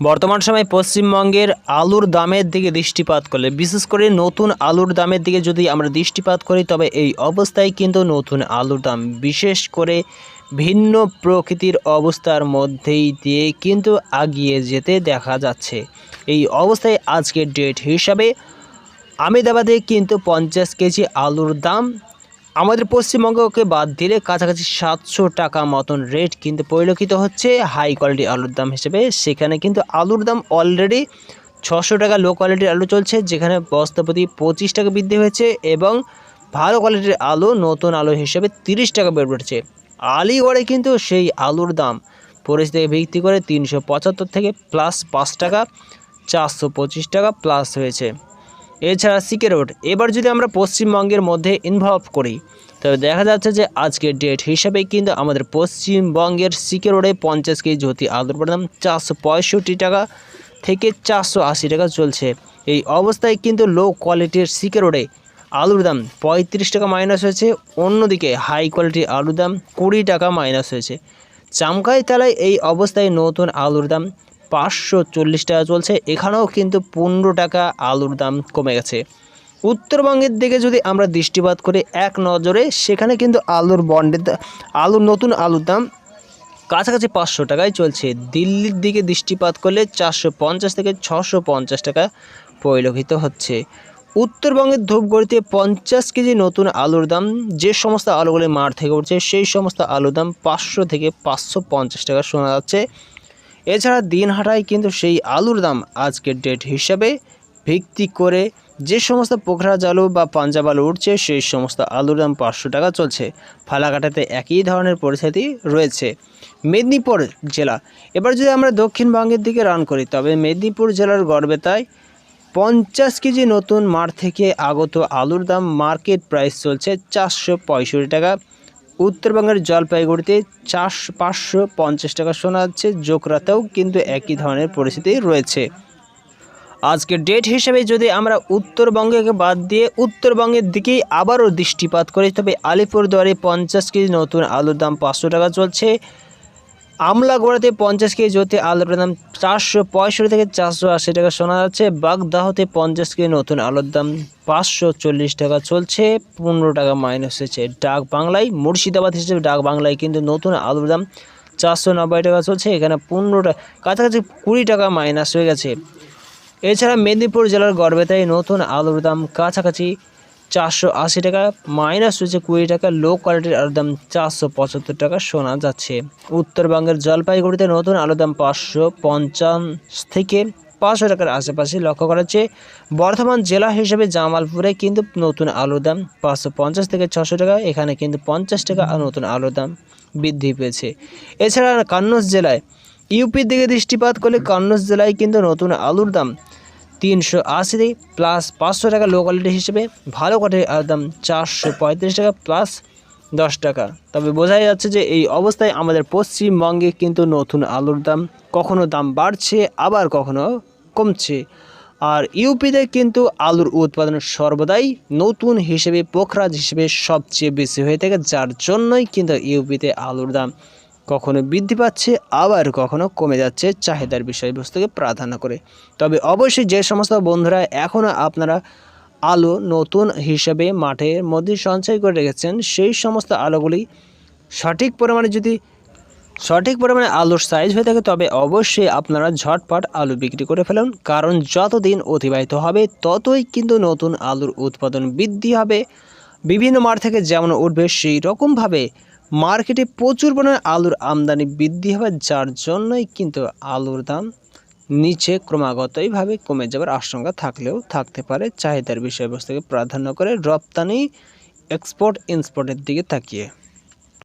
বর্তমান সময়ে পশ্চিমবঙ্গের আলুর দামের দিকে দৃষ্টিপাত করলে, বিশেষ করে নতুন আলুর দামের দিকে যদি আমরা দৃষ্টিপাত করি, তবে এই অবস্থায় কিন্তু নতুন আলুর দাম, বিশেষ করে ভিন্ন প্রকৃতির অবস্থার মধ্যেই দিয়ে কিন্তু আগিয়ে যেতে দেখা যাচ্ছে। এই অবস্থায় আজকের ডেট হিসাবে আমেদাবাদে কিন্তু পঞ্চাশ কেজি আলুর দাম আমাদের পশ্চিমবঙ্গকে বাদ দিলে কাছাকাছি সাতশো টাকা মতন রেট কিন্তু পরিলক্ষিত হচ্ছে হাই কোয়ালিটি আলুর দাম হিসেবে। সেখানে কিন্তু আলুর দাম অলরেডি ছশো টাকা লো কোয়ালিটির আলু চলছে, যেখানে বস্তাপতি পঁচিশ টাকা বৃদ্ধি হয়েছে এবং ভালো কোয়ালিটির আলু নতুন আলু হিসেবে তিরিশ টাকা বের পড়ছে আলিগড়ে কিন্তু সেই আলুর দাম পরিস্থিতি ভিত্তি করে তিনশো পঁচাত্তর থেকে প্লাস পাঁচ টাকা, চারশো পঁচিশ টাকা প্লাস হয়েছে। এছাড়া সিকে রোড, এবার যদি আমরা পশ্চিমবঙ্গের মধ্যে ইনভলভ করি, তবে দেখা যাচ্ছে যে আজকের ডেট হিসাবে কিন্তু আমাদের পশ্চিমবঙ্গের সিকে রোডে পঞ্চাশ কেজি জ্যোতি আলুর দাম চারশো পঁয়ষট্টি টাকা থেকে চারশো আশি টাকা চলছে। এই অবস্থায় কিন্তু লো কোয়ালিটির সিকে রোডে আলুর দাম পঁয়ত্রিশ টাকা মাইনাস হয়েছে, অন্যদিকে হাই কোয়ালিটির আলুর দাম কুড়ি টাকা মাইনাস হয়েছে। চামকাই তালায় এই অবস্থায় নতুন আলুর দাম পাঁচশো চল্লিশ টাকা চলছে। এখানেও কিন্তু পনেরো টাকা আলুর দাম কমে গেছে। উত্তরবঙ্গের দিকে যদি আমরা দৃষ্টিপাত করি এক নজরে, সেখানে কিন্তু আলুর বন্ডের আলুর নতুন আলুর দাম কাছাকাছি পাঁচশো টাকায় চলছে। দিল্লির দিকে দৃষ্টিপাত করলে চারশো পঞ্চাশ থেকে ছশো পঞ্চাশ টাকা পরিলক্ষিত হচ্ছে। উত্তরবঙ্গের ধূপগড়িতে পঞ্চাশ কেজি নতুন আলুর দাম, যে সমস্ত আলুগুলি মাঠ থেকে উঠছে, সেই সমস্ত আলুর দাম পাঁচশো থেকে পাঁচশো পঞ্চাশ টাকা শোনা যাচ্ছে। এছাড়া দিন দিনহাটায় কিন্তু সেই আলুর দাম আজকের ডেট হিসাবে ভিত্তি করে যে সমস্ত পোখরাজ আলু বা পাঞ্জাব আলু উঠছে, সেই সমস্ত আলুর দাম পাঁচশো টাকা চলছে। ফালাকাটাতে একই ধরনের পরিস্থিতি রয়েছে। মেদিনীপুর জেলা। এবার যদি আমরা দক্ষিণবঙ্গের দিকে রান করি, তবে মেদিনীপুর জেলার গড়বেতায় পঞ্চাশ কেজি নতুন মাঠ থেকে আগত আলুর দাম মার্কেট প্রাইস চলছে চারশো পঁয়ষট্টি টাকা। উত্তরবঙ্গের জলপাইগুড়িতে চারশো পাঁচশো পঞ্চাশ টাকা শোনা যাচ্ছে জোকরাতেও কিন্তু একই ধরনের পরিস্থিতি রয়েছে। আজকে ডেট হিসেবে যদি আমরা উত্তরবঙ্গকে বাদ দিয়ে উত্তরবঙ্গের দিকেই আবারও দৃষ্টিপাত করি, তবে আলিপুরদুয়ারে পঞ্চাশ কেজি নতুন আলুর দাম পাঁচশো টাকা চলছে। আমলাগোড়াতে পঞ্চাশ কেজি জ্যোতি আলুর দাম চারশো পঁয়ষট্টি থেকে চারশো আশি টাকা শোনা যাচ্ছে। বাগদাহতে পঞ্চাশ কেজি নতুন আলুর দাম পাঁচশো চল্লিশ টাকা চলছে। পনেরো টাকা মাইনাস হয়েছে ডাক বাংলায়। মুর্শিদাবাদ হিসেবে ডাক বাংলায় কিন্তু নতুন আলুর দাম চারশো নব্বই টাকা চলছে। এখানে পনেরো টাকা কাছাকাছি কুড়ি টাকা মাইনাস হয়ে গেছে। এছাড়া মেদিনীপুর জেলার গড়বেতায় নতুন আলুর দাম কাছাকাছি চারশো আশি টাকা, মাইনাস হচ্ছে কুড়ি টাকা লো কোয়ালিটির আলুর দাম চারশো পঁচাত্তর টাকা শোনা যাচ্ছে। উত্তরবঙ্গের জলপাইগুড়িতে নতুন আলুর দাম পাঁচশো পঞ্চাশ থেকে পাঁচশো টাকার আশেপাশে লক্ষ্য করা যাচ্ছে। বর্ধমান জেলা হিসেবে জামালপুরে কিন্তু নতুন আলুর দাম পাঁচশো পঞ্চাশ থেকে ছশো টাকা, এখানে কিন্তু পঞ্চাশ টাকা আর নতুন আলুর দাম বৃদ্ধি পেয়েছে। এছাড়া কান্নস জেলায় ইউপির দিকে দৃষ্টিপাত করলে কান্নস জেলায় কিন্তু নতুন আলুর দাম তিনশো আশি প্লাস পাঁচশো টাকা লো কোয়ালিটি হিসেবে ভালো কোয়ালিটির দাম চারশো পঁয়ত্রিশ টাকা প্লাস দশ টাকা। তবে বোঝাই যাচ্ছে যে এই অবস্থায় আমাদের পশ্চিমবঙ্গে কিন্তু নতুন আলুর দাম কখনো দাম বাড়ছে, আবার কখনো কমছে। আর ইউপিতে কিন্তু আলুর উৎপাদন সর্বদাই নতুন হিসেবে পোখরাজ হিসেবে সবচেয়ে বেশি হয়ে থাকে, যার জন্যই কিন্তু ইউপিতে আলুর দাম কখনো বৃদ্ধি পাচ্ছে, আবার কখনো কমে যাচ্ছে চাহিদার বিষয়বস্তুকে প্রাধান্য করে। তবে অবশ্যই যে সমস্ত বন্ধুরা এখনও আপনারা আলু নতুন হিসেবে মাঠের মধ্যে সঞ্চয় করে রেখেছেন, সেই সমস্ত আলোগুলি সঠিক পরিমাণে যদি সঠিক পরিমাণে আলুর সাইজ হয়ে থাকে, তবে অবশ্যই আপনারা ঝটপট আলু বিক্রি করে ফেলুন। কারণ যতদিন অতিবাহিত হবে, ততই কিন্তু নতুন আলুর উৎপাদন বৃদ্ধি হবে। বিভিন্ন মাঠ থেকে যেমন উঠবে সেই রকমভাবে মার্কেটে প্রচুর পরিমাণে আলুর আমদানি বৃদ্ধি হবে, যার জন্যই কিন্তু আলুর দাম নিচে ক্রমাগতইভাবে কমে যাবার আশঙ্কা থাকলেও থাকতে পারে। চাহিদার বিষয়বস্তুকে প্রাধান্য করে রপ্তানি এক্সপোর্ট ইন্সপোর্টের দিকে তাকিয়ে।